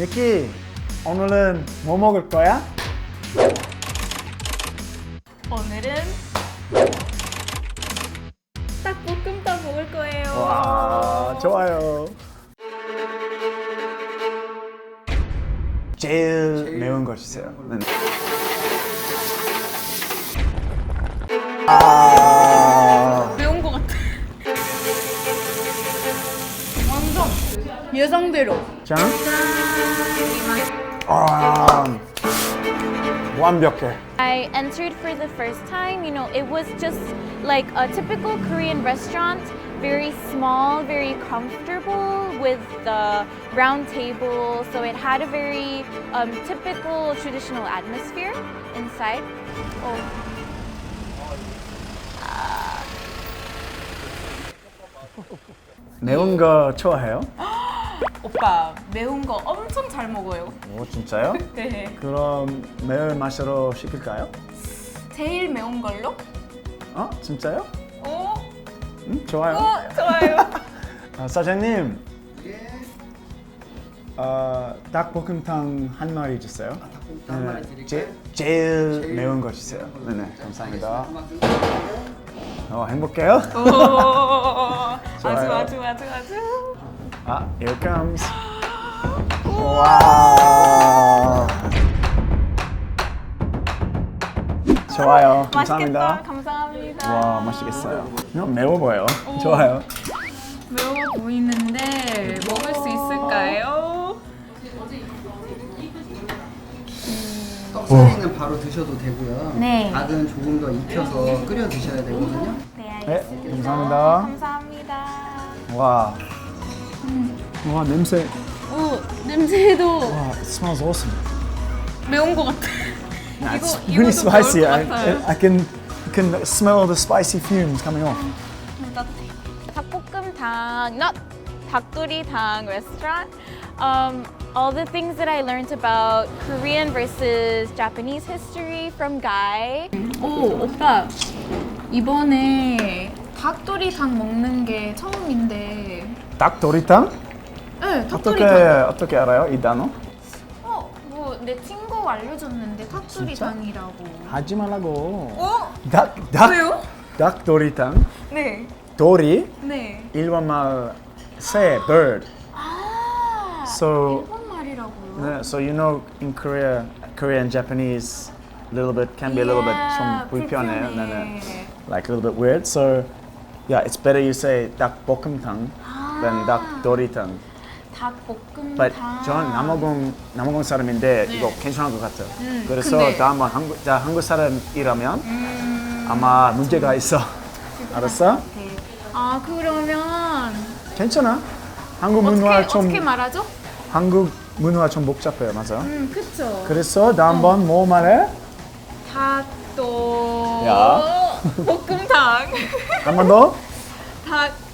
니키 오늘은 뭐 먹을 거야? 오늘은 닭볶음탕 먹을 거예요. 와 좋아요. 제일 매운 거 주세요. 네. 아 매운 거 같아. 완전 예상대로. 짠. 아 완벽해. I entered for the first time, you know, it was just like a typical Korean restaurant, very small, very comfortable with the round table. So it had a very um, typical traditional atmosphere inside. Oh. 매운 거 좋아해요? 오빠 매운 거 엄청 잘 먹어요. 오 진짜요? 네. 그럼 매운 맛으로 시킬까요? 제일 매운 걸로? 어 진짜요? 오, 음, 좋아요. 오 좋아요. 아, 사장님. 어, 닭볶음탕 한 마리 주세요. 닭볶음탕 한 마리 드릴까요? 제, 제일 매운 거 주세요. 네네, 감사합니다. 어, 행복해요? 오, 아주. 아주 아주 아주. 아, here comes. 와. 좋아요. 맛있겠다. 감사합니다. 감사합니다. 와, 맛있겠어요. 이거 매워 보여요. 좋아요. 매워 보이는데 먹을 수 있을까요? 떡사리는 바로 드셔도 되고요. 네. 닭은 조금 더 익혀서 끓여 드셔야 되거든요. 네, 네, 감사합니다. 감사합니다. 와. 와, 냄새. 오 냄새도 와, it smells awesome. 매운 거 같아. Nah, 이거- it's 이것도 really spicy. 매울 I, 것 같아요. I can can smell the spicy fumes coming off. 닭볶음탕, not 닭도리탕 restaurant. Um, all the things that I learned about Korean versus Japanese history from Guy. 오 오빠 이번에 닭도리탕 먹는 게 처음인데. 닭도리탕? 네, 어떻게 닭도리탕. 어떻게 알아요 이 단어? 어, 뭐 내 친구 알려줬는데 닭도리탕이라고. 하지 말라고. 어? 닭닭 왜요? 닭도리탕. 네. 도리 네. 일본 말 새 bird. 아. So 일본 말이라고요. 네, so you know in Korea, Korean Japanese a little bit can be a little bit 좀 불편해요. 네, 네. Like a little bit weird. So yeah, it's better you say 닭볶음탕 than 닭도리탕. 닭볶음탕. But 전 남아공 남아공 사람인데 이거 괜찮은 것 같아요. 그래서 근데- 다음번 한국 자 한국 사람이라면 아마 문제가 있어. 알았어? 네. 아 그러면 괜찮아. 한국 어떻게 문화 좀 어떻게 말하죠? 한국 문화 좀 복잡해요, 맞아. 음 그쵸. 그래서 다음번 뭐 말해? 닭도. 야. 볶음탕. 한 번 더? 닭볶음탕.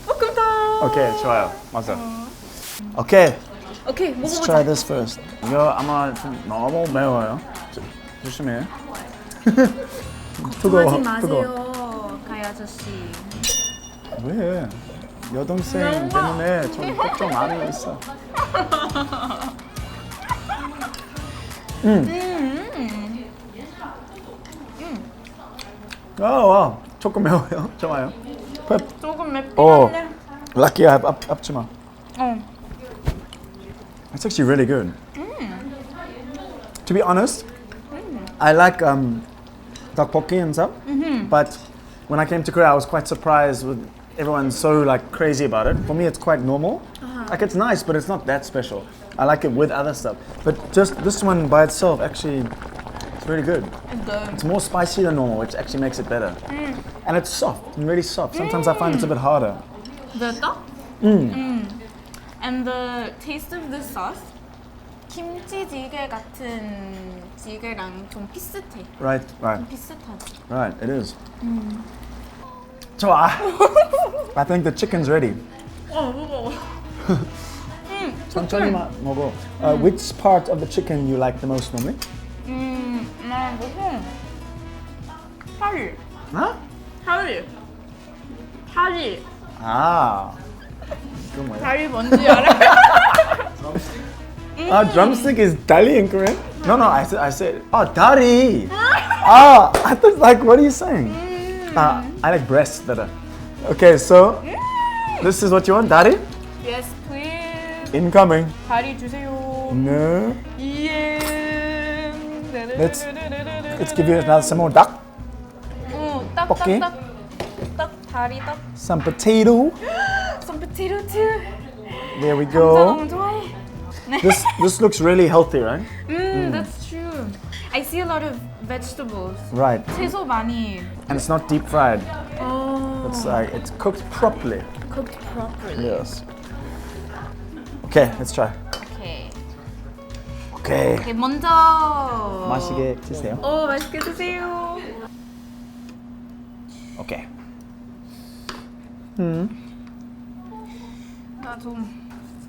오케이, 좋아요. 맞아. 오케이, 오케이 let's 먹어보자. try this first. 이거 아마 좀 너무 매워요. 조, 조심해. 뜨거워, 하지 뜨거워. 마세요, 가이 아저씨. 왜? 여동생 때문에 좀 걱정 많이 있어. 음. 아, 와, 조금 매워요. 좋아요. 펩. 조금 맵긴 어, 한데. Lucky I have up, up to my. Oh. That's actually really good. Mm. To be honest, mm. I like um, tteokbokki and stuff, mm-hmm. but when I came to Korea, I was quite surprised with everyone's so like crazy about it. For me, it's quite normal. Uh-huh. Like it's nice, but it's not that special. I like it with other stuff, but just this one by itself actually, it's really good. It's. It's more spicy than normal, which actually makes it better, mm. and it's soft really soft. Mm. Sometimes I find it's a bit harder 됐다? 음. And the taste of the sauce 김치찌개 같은 찌개랑 좀 비슷해. Right, right. 비슷하지. Right, it is. 좋아. I think the chicken's ready. 어, 무거워. 천천히 마- 먹어. Uh, which part of the chicken you like the most normally? 음, 나 무슨 파리. Huh? 파리. 파리. 아. 그 뭐야? 파리 뭔지 알아? Uh, drumstick is dali in Korean? No, no, I said, I said, oh, dari. ah, I thought, like, what are you saying? Uh, I like breasts better. Okay, so this is what you want, dari? Yes, please. Incoming. 다리 주세요. No. 예. Let's let's give you another some more duck, 어, 딱, 오케이. 딱, 딱, 딱, 다리 딱. some potato. some potato too. There we 감자 go. 너무 좋아해. This this looks really healthy, right? 음, that's true. I see a lot of vegetables. Right, 채소 많이. and it's not deep fried. 어, It's like it's cooked properly. cooked properly. Yes. Okay, let's try. 오케이. Okay. 오케이, 먼저. 맛있게 드세요. 어, 맛있게 드세요. Okay. 나 좀.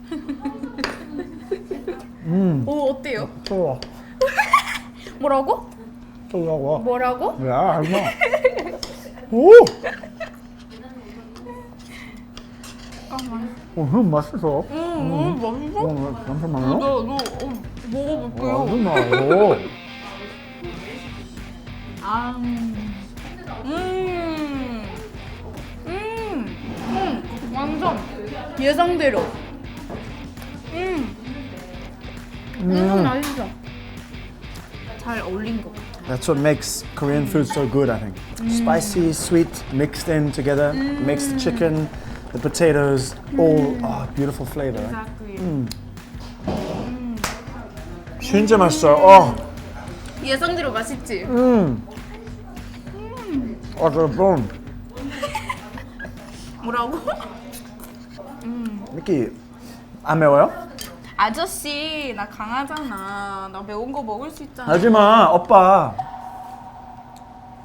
음. 오, 어때요? 좋아. 뭐라고? 좋아. 뭐라고? 야, 알마. 오. 어, 음, 맛있어. 음, 음, 맛있어? 어, 잠깐만요. 너, 너, 어, 먹어볼게요. 맛있나요? 아, 음, 음, 예상대로. 음, 음, 맛있어. 잘 어울린 것 같아. That's what makes Korean food so good, I think. Spicy, sweet, mixed in together, makes the chicken, the potatoes, all oh, beautiful flavor. Right? 진짜 맛있어요. 어, 예상대로 맛있지? 아, 저 좀. 뭐라고? 이렇게 안 매워요? 아저씨, 나 강하잖아. 나 매운 거 먹을 수 있잖아. 하지 마, 오빠.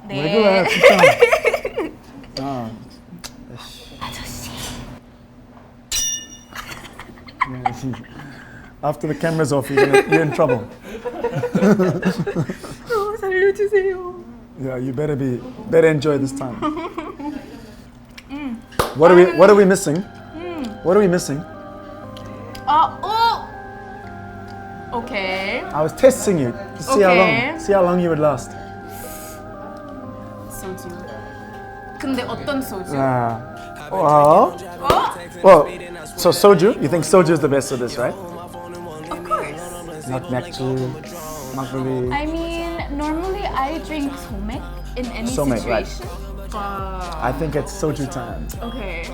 네. 왜 그래, 진짜. 아, 아저씨. After the camera's off, you're, gonna, you're in trouble. 어, 살려주세요. Yeah, you better be better enjoy this time. What are we What are we missing? What are we missing? 아, 어! 오케이. I was testing you to see how Okay. long see how long you would last. 소주. 근데 어떤 소주? Uh, well, well, so soju. You think soju is the best of this, right? Of course. Not nectar, makgeolli. I mean, normally I drink somek in any Somek, right. situation. But I think it's soju time. okay.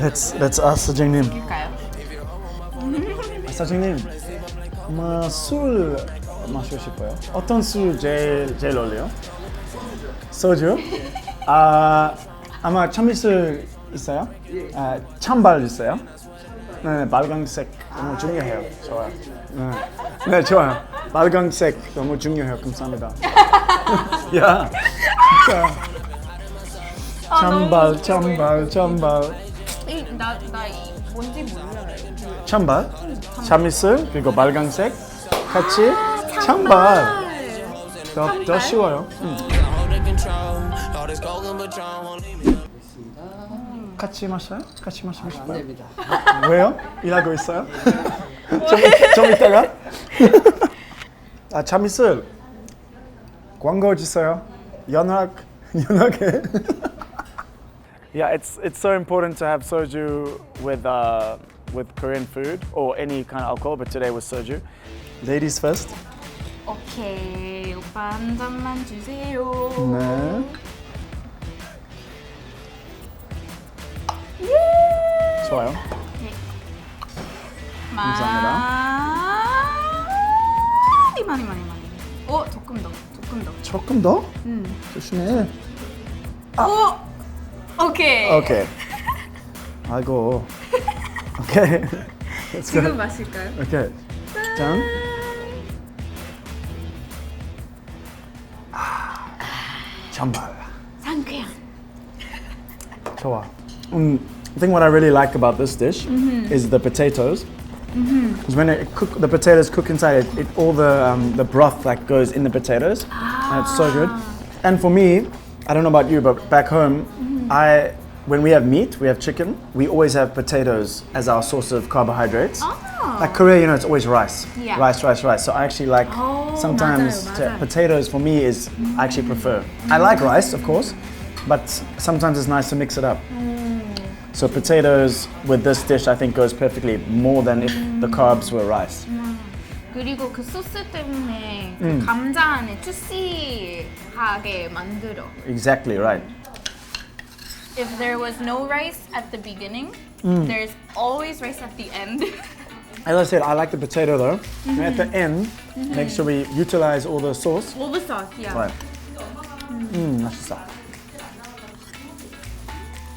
Let's let's ask 사장님. 드릴까요? 사장님, 아마 술 마시고 싶어요. 어떤 술 제일 제일 어울려요? 소주? 아 아마 참이슬 있어요? 아 찬발 있어요? 네, 빨강색 너무 중요해요. 좋아요. 네, 네 좋아요. 빨강색 너무 중요해요. 감사합니다. 야, 진짜. 찬발, 찬발, 찬발. 이, 나, 나 이, 뭔지 몰라요. 찬발, 참이슬 그리고 빨강색 같이 찬발. 더, 더 쉬워요. 음. 같이 마셔요? 같이 마시고 안 싶어요? 됩니다. 왜요? 일하고 있어요? 좀, 좀 이따가? 아 참이슬 광고 주세요. 연락 연락해. Yeah, it's it's so important to have soju with uh, with Korean food or any kind of alcohol, but today was soju. Ladies first. 오케이. 오빠 한 잔만 주세요. 네. 좋아요. 많이 많이 많이 많이. 어, 조금 더. 조금 더. 조금 더? 음. 조심해. 오! 오케이. 오케이. 아이고. 오케이. Let's 지금 go. 마실까요? 오케이. 짠. 아, 찬발. 상쾌한. 좋아. Um, I think what I really like about this dish is the potatoes. Because when it cook, the potatoes cook inside it, it all the um, the broth that goes in the potatoes, and it's so good. And for me, I don't know about you, but back home, I when we have meat, we have chicken, we always have potatoes as our source of carbohydrates. Ah. Like Korea, you know, it's always rice. Yeah. Rice, rice, rice. So I actually like Oh, sometimes 맞아요, to- 맞아요. potatoes for me is I actually prefer. I like rice, of course, but sometimes it's nice to mix it up. So potatoes with this dish I think goes perfectly more than if the carbs were rice. 그리고 그 소스 때문에 음. 그 감자 안에 주시하게 만들어. Exactly right. If there was no rice at the beginning, 음. there's always rice at the end. As I said, I like the potato though. And at the end, make sure we utilize all the sauce. 오브 소스, 야. Right. 음, 맛있어.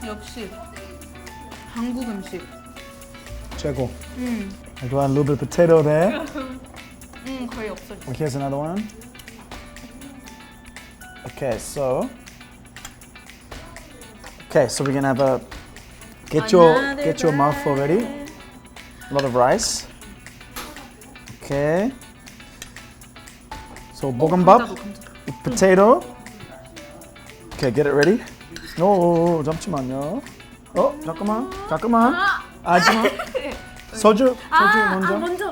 역시 한국 음식. 최고. I do a little bit of potato there. 음, 거의 없어. Well, here's another one. Okay, so. Okay, so we're gonna have a. Get your Another get your mouthful ready. A lot of rice. Okay. So bokkeumbap, potato. Okay, get it ready. No, 잠시만요. 어, 잠깐만, 잠깐만. 하지마. 소주, 소주 아, 먼저. 아 먼저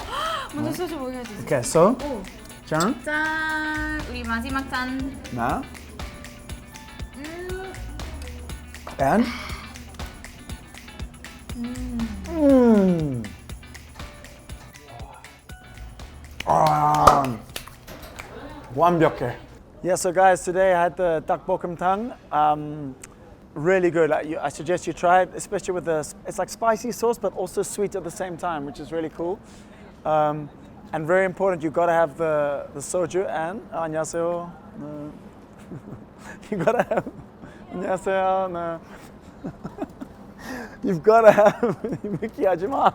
먼저 소주 먹여야지. Okay, so. 오, 짠. 짠. 우리 마지막 짠. 나. And. 음. 아, 완벽해. Yeah, so guys, today I had the dakbokkeumtang. Um, really good. Like, you- I suggest you try it, especially with the. It's like spicy sauce, but also sweet at the same time, which is really cool. Um, and very important, you got to have the the soju and 아, 안녕하세요. 네. you gotta have. 안녕하세요. 네. You've got to have. Mickey 하지 마.